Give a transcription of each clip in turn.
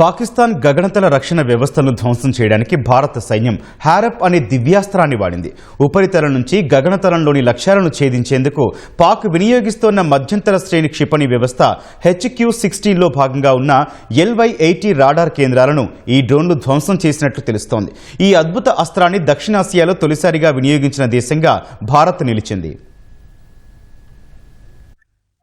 పాకిస్తాన్ గగనతల రక్షణ వ్యవస్థను ధ్వంసం చేయడానికి భారత సైన్యం హారప్ అనే దివ్యాస్త్రాన్ని వాడింది. ఉపరితలం నుంచి గగనతలంలోని లక్ష్యాలను ఛేదించేందుకు పాక్ వినియోగిస్తోన్న మధ్యంతర శ్రేణి క్షిపణి వ్యవస్థ హెచ్క్యూ సిక్స్టీన్లో భాగంగా ఉన్న ఎల్వై ఎయిటీ రాడార్ కేంద్రాలను ఈ డ్రోన్లు ధ్వంసం చేసినట్లు తెలుస్తోంది. ఈ అద్భుత అస్త్రాన్ని దక్షిణాసియాలో తొలిసారిగా వినియోగించిన దేశంగా భారత్ నిలిచింది.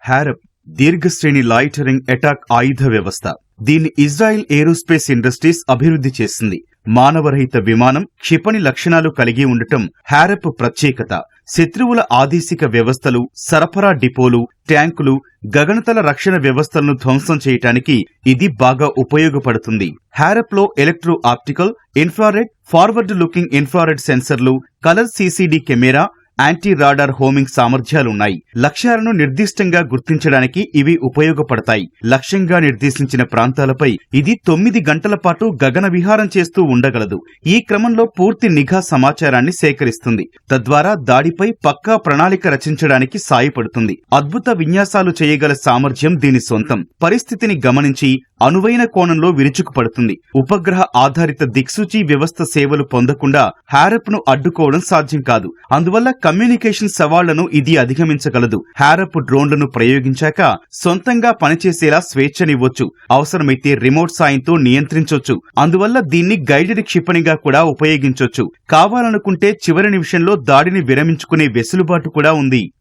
హారప్ దీర్ఘశ్రేణి లాయిటరింగ్ అటాక్ ఆయుధ వ్యవస్థ. దీన్ని ఇజ్రాయిల్ ఏరోస్పేస్ ఇండస్ట్రీస్ అభివృద్ధి చేసింది. మానవరహిత విమానం క్షిపణి లక్షణాలు కలిగి ఉండటం హ్యారప్ ప్రత్యేకత. శత్రువుల ఆదేశిక వ్యవస్థలు సరఫరా డిపోలు ట్యాంకులు గగనతల రక్షణ వ్యవస్థలను ధ్వంసం చేయటానికి ఇది బాగా ఉపయోగపడుతుంది. హ్యారప్లో electro optical infrared forward looking infrared సెన్సర్లు colour CCD camera anti radar homing సామర్థ్యాలున్నాయి. లక్ష్యాలను నిర్దిష్టంగా గుర్తించడానికి ఇవి ఉపయోగపడతాయి. లక్ష్యంగా నిర్దేశించిన ప్రాంతాలపై ఇది తొమ్మిది గంటల పాటు గగన విహారం చేస్తూ ఉండగలదు. ఈ క్రమంలో పూర్తి నిఘా సమాచారాన్ని సేకరిస్తుంది. తద్వారా దాడిపై పక్కా ప్రణాళిక రచించడానికి సాయపడుతుంది. అద్భుత విన్యాసాలు చేయగల సామర్థ్యం దీని సొంతం. పరిస్థితిని గమనించి అనువైన కోణంలో విరుచుకుపడుతుంది. ఉపగ్రహ ఆధారిత దిక్సూచి వ్యవస్థ సేవలు పొందకుండా హ్యారప్ను అడ్డుకోవడం సాధ్యం కాదు. అందువల్ల కమ్యూనికేషన్ సవాళ్ళను ఇది అధిగమించగలదు. హ్యారప్ డ్రోన్లను ప్రయోగించాక సొంతంగా పనిచేసేలా స్వేచ్ఛనివ్వొచ్చు. అవసరమైతే రిమోట్ సాయంతో నియంత్రించొచ్చు. అందువల్ల దీన్ని గైడెడ్ క్షిపణిగా కూడా ఉపయోగించొచ్చు. కావాలనుకుంటే చివరి నిమిషంలో దాడిని విరమించుకునే వెసులుబాటు కూడా ఉంది.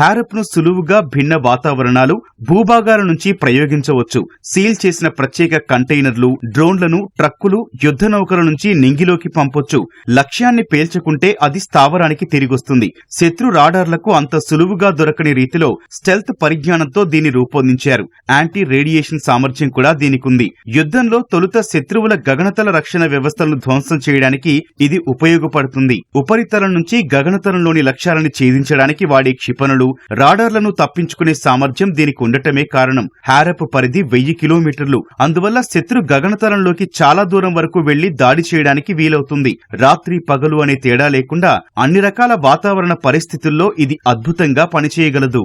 హ్యారప్ను సులువుగా భిన్న వాతావరణాలు భూభాగాల నుంచి ప్రయోగించవచ్చు. సీల్ చేసిన ప్రత్యేక కంటైనర్లు డ్రోన్లను ట్రక్కులు యుద్ధ నౌకల నుంచి నింగిలోకి పంపొచ్చు. లక్ష్యాన్ని పేల్చుకుంటే అది స్థావరానికి తిరిగొస్తుంది. శత్రు రాడార్లకు అంత సులువుగా దొరకని రీతిలో స్టెల్త్ పరిజ్ఞానంతో దీన్ని రూపొందించారు. యాంటీ రేడియేషన్ సామర్థ్యం కూడా దీనికుంది. యుద్ధంలో తొలుత శత్రువుల గగనతల రక్షణ వ్యవస్థలను ధ్వంసం చేయడానికి ఇది ఉపయోగపడుతుంది. ఉపరితలం నుంచి గగనతలంలోని లక్ష్యాలను ఛేదించడానికి వాడే క్షిపణులు రాడార్లను తప్పించుకునే సామర్థ్యం దీనికి ఉండటమే కారణం. హ్యారప్ పరిధి వెయ్యి కిలోమీటర్లు. అందువల్ల శత్రు గగనతలంలోకి చాలా దూరం వరకు వెళ్ళి దాడి చేయడానికి వీలవుతుంది. రాత్రి పగలు అనే తేడా లేకుండా అన్ని రకాల వాతావరణ పరిస్థితుల్లో ఇది అద్భుతంగా పనిచేయగలదు.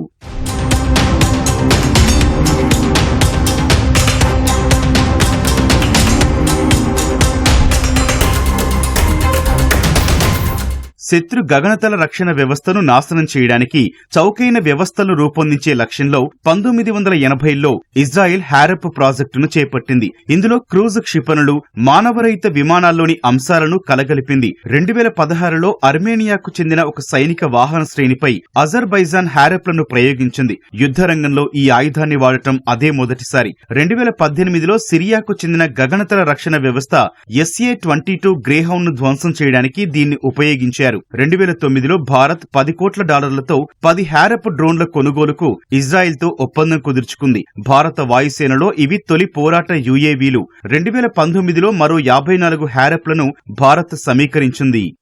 శత్రు గగనతల రక్షణ వ్యవస్థను నాశనం చేయడానికి చౌకైన వ్యవస్థలు రూపొందించే లక్ష్యంలో పంతొమ్మిది వందల ఎనభైలో ఇజ్రాయెల్ హ్యారప్ ప్రాజెక్టును చేపట్టింది. ఇందులో క్రూజ్ క్షిపణులు మానవరహిత విమానాల్లోని అంశాలను కలగలిపింది. రెండు వేల పదహారులో అర్మేనియాకు చెందిన ఒక సైనిక వాహన శ్రేణిపై అజర్బైజాన్ హ్యారప్లను ప్రయోగించింది. యుద్ధ రంగంలో ఈ ఆయుధాన్ని వాడటం అదే మొదటిసారి. రెండు వేల పద్దెనిమిదిలో సిరియాకు చెందిన గగనతల రక్షణ వ్యవస్థ ఎస్ఏ ట్వంటీ టూ గ్రేహౌండ్ను ధ్వంసం చేయడానికి దీన్ని ఉపయోగించారు. రెండు వేల తొమ్మిదిలో భారత్ పది కోట్ల డాలర్లతో పది హ్యారప్ డ్రోన్ల కొనుగోలుకు ఇజ్రాయెల్తో ఒప్పందం కుదుర్చుకుంది. భారత వాయుసేనలో ఇవి తొలి పోరాట యుఏవీలు. రెండు వేల పంతొమ్మిదిలో మరో యాభై నాలుగు హ్యారప్లను భారత్ సమీకరించింది.